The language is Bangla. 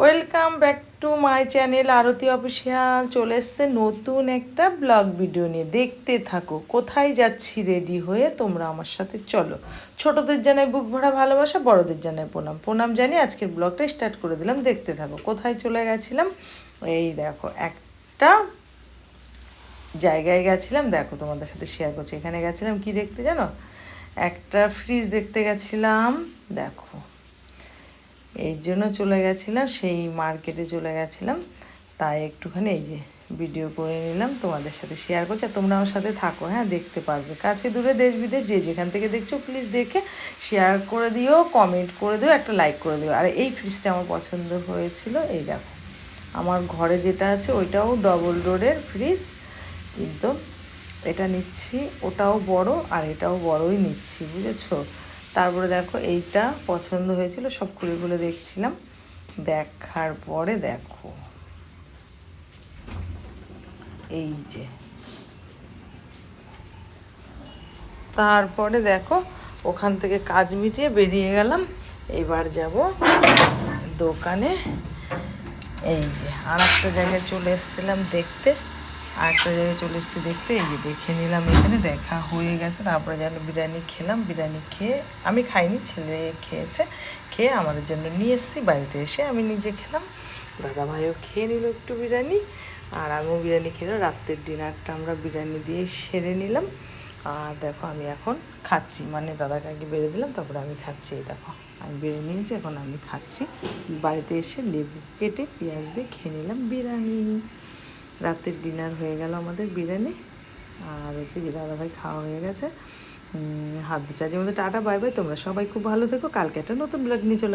Welcome back to my channel Aarti official চলে এসছে নতুন একটা ব্লগ ভিডিও নিয়ে। দেখতে থাকো, কোথায় যাচ্ছি রেডি হয়ে? তোমরা আমার সাথে চলো। ছোটদের জানাই বুক ভরা ভালোবাসা, বড়দের জানাই প্রণাম। প্রণাম জানিয়ে আজকের ব্লগটা স্টার্ট করে দিলাম। দেখতে থাকো, কোথায় চলে গেছিলাম? এই দেখো, একটা জায়গায় গেছিলাম। দেখো, তোমাদের সাথে শেয়ার করছি। এখানে গেছিলাম কি দেখতে জানো? একটা ফ্রিজ দেখতে গেছিলাম। দেখো। এই জন্য চলে গেছিলাম, সেই মার্কেটে চলে গেছিলাম। তাই একটুখানি এই যে ভিডিও করে নিলাম, তোমাদের সাথে শেয়ার করছি। আর তোমরা আমার সাথে থাকো হ্যাঁ দেখতে পারবে। কাছে দূরে দেশ বিদেশ যে যেখান থেকে দেখছ প্লিজ দেখে শেয়ার করে দিও কমেন্ট করে দিও, একটা লাইক করে দিও। আর এই ফ্রিজটা আমার পছন্দ হয়েছিল, এই দেখো। আমার ঘরে যেটা আছে, ওইটাও ডবল ডোরের ফ্রিজ কিন্তু এটা নিচ্ছি, ওটাও বড় আর এটাও বড়ই নিচ্ছি, বুঝেছ? তারপরে দেখো এইটা পছন্দ হয়েছিল, সব খুলে খুলে দেখছিলাম। দেখার পরে দেখো। এই যে। তারপরে দেখো, ওখান থেকে কাজ মিটিয়ে বেরিয়ে গেলাম। এবার যাব দোকানে। এই যে আর একটা জায়গায় চলে এসেছিলাম দেখতে। আর একটা জায়গায় চলে এসেছি দেখতে, এই যে দেখে নিলাম এখানে, দেখা হয়ে গেছে। তারপরে যেন বিরিয়ানি খেলাম, বিরিয়ানি খেয়ে, আমি খাইনি, ছেলে খেয়েছে, খেয়ে আমাদের জন্য নিয়ে এসেছি, বাড়িতে এসে আমি নিজে খেলাম। দাদা ভাইও খেয়ে নিল একটু বিরিয়ানি, আর আমিও বিরিয়ানি খেলাম রাত্রের ডিনারটা আমরা বিরিয়ানি দিয়ে সেরে নিলাম। আর দেখো আমি এখন খাচ্ছি মানে দাদাকে আগে বেড়ে দিলাম, তারপরে আমি খাচ্ছি, এই দেখো। আমি বেড়ে নিয়েছি, এখন আমি খাচ্ছি। বাড়িতে এসে লেবু কেটে পেঁয়াজ দিয়ে খেয়ে নিলাম বিরিয়ানি। রাতের ডিনার হয়ে গেল আমাদের বিরিয়ানি। আর হচ্ছে যে দাদাভাই খাওয়া হয়ে গেছে। হাত দু চার্জের মধ্যে টাটা, বাই বাই। তোমরা সবাই খুব ভালো থেকো। কালকে একটা নতুন ব্লগ নিয়ে চলে